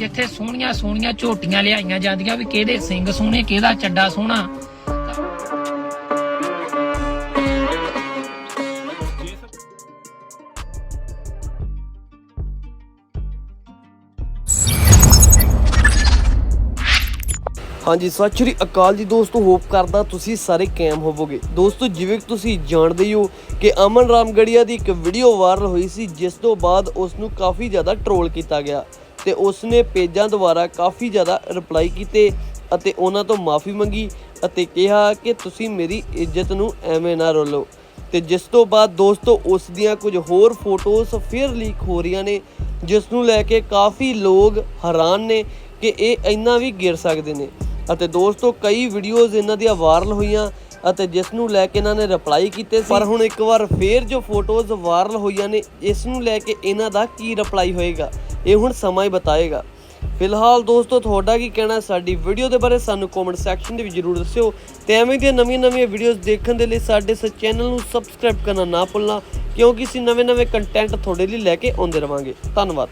ਜਿੱਥੇ ਸੋਹਣੀਆਂ ਸੋਹਣੀਆਂ ਝੋਟੀਆਂ ਲਿਆਈਆਂ ਜਾਂਦੀਆਂ ਵੀ ਕਿਹਦੇ ਸਿੰਘ ਸੋਹਣੇ, ਕਿਹਦਾ ਚੱਡਾ ਸੋਹਣਾ। ਹਾਂਜੀ, ਸਤਿ ਸ਼੍ਰੀ ਅਕਾਲ ਜੀ ਦੋਸਤੋ, ਹੋਪ ਕਰਦਾ ਤੁਸੀਂ ਸਾਰੇ ਕੈਮ ਹੋਵੋਗੇ। ਦੋਸਤੋ, ਜਿਵੇਂ ਕਿ ਤੁਸੀਂ ਜਾਣਦੇ ਹੀ ਹੋ ਕਿ ਅਮਨ ਰਾਮਗੜੀਆ ਦੀ ਇੱਕ ਵੀਡੀਓ ਵਾਇਰਲ ਹੋਈ ਸੀ, ਜਿਸ ਤੋਂ ਬਾਅਦ ਉਸ ਨੂੰ ਕਾਫੀ ਜ਼ਿਆਦਾ ਟਰੋਲ ਕੀਤਾ ਗਿਆ। ਤੇ ਉਸ ਨੇ ਪੇਜਾਂ ਦੁਆਰਾ ਕਾਫੀ ਜ਼ਿਆਦਾ ਰਿਪਲਾਈ ਕੀਤੇ ਅਤੇ ਉਹਨਾਂ ਤੋਂ ਮਾਫੀ ਮੰਗੀ ਅਤੇ ਕਿਹਾ ਕਿ ਤੁਸੀਂ ਮੇਰੀ ਇੱਜ਼ਤ ਨੂੰ ਐਵੇਂ ਨਾ ਰੋਲੋ। ਤੇ ਜਿਸ ਤੋਂ ਬਾਅਦ ਦੋਸਤੋ, ਉਸ ਦੀਆਂ ਕੁਝ ਹੋਰ ਫੋਟੋਜ਼ ਫਿਰ ਲੀਕ ਹੋ ਰਹੀਆਂ ਨੇ, ਜਿਸ ਨੂੰ ਲੈ ਕੇ ਕਾਫੀ ਲੋਕ ਹੈਰਾਨ ਨੇ ਕਿ ਇਹ ਇੰਨਾ ਵੀ ਗਿਰ ਸਕਦੇ ਨੇ। ਅਤੇ ਦੋਸਤੋ, ਕਈ ਵੀਡੀਓਜ਼ ਇਹਨਾਂ ਦੀਆਂ ਵਾਇਰਲ ਹੋਈਆਂ ਅਤੇ ਜਿਸ ਨੂੰ ਲੈ ਕੇ ਇਹਨਾਂ ਨੇ ਰਿਪਲਾਈ ਕੀਤੇ ਸੀ। ਪਰ ਹੁਣ ਇੱਕ ਵਾਰ ਫੇਰ ਜੋ ਫੋਟੋਜ਼ ਵਾਇਰਲ ਹੋਈਆਂ ਨੇ, ਇਸ ਨੂੰ ਲੈ ਕੇ ਇਹਨਾਂ ਦਾ ਕੀ ਰਿਪਲਾਈ ਹੋਏਗਾ? ਇਹ ਹੁਣ ਸਮਾਂ ਹੀ ਬਤਾਏਗਾ। ਫਿਲਹਾਲ ਦੋਸਤੋ, ਤੁਹਾਡਾ ਕੀ ਕਹਿਣਾ ਸਾਡੀ ਵੀਡੀਓ ਦੇ ਬਾਰੇ ਸਾਨੂੰ ਕਮੈਂਟ ਸੈਕਸ਼ਨ ਦੇ ਵਿੱਚ ਜਰੂਰ ਦੱਸਿਓ। ਤੇ ਐਵੇਂ ਦੀਆਂ ਨਵੀਆਂ-ਨਵੀਆਂ ਵੀਡੀਓਜ਼ ਦੇਖਣ ਦੇ ਲਈ ਸਾਡੇ ਇਸ ਚੈਨਲ ਨੂੰ ਸਬਸਕ੍ਰਾਈਬ ਕਰਨਾ ਨਾ ਭੁੱਲਣਾ, ਕਿਉਂਕਿ ਅਸੀਂ ਨਵੇਂ-ਨਵੇਂ ਕੰਟੈਂਟ ਤੁਹਾਡੇ ਲਈ ਲੈ ਕੇ ਆਉਂਦੇ ਰਵਾਂਗੇ। ਧੰਨਵਾਦ।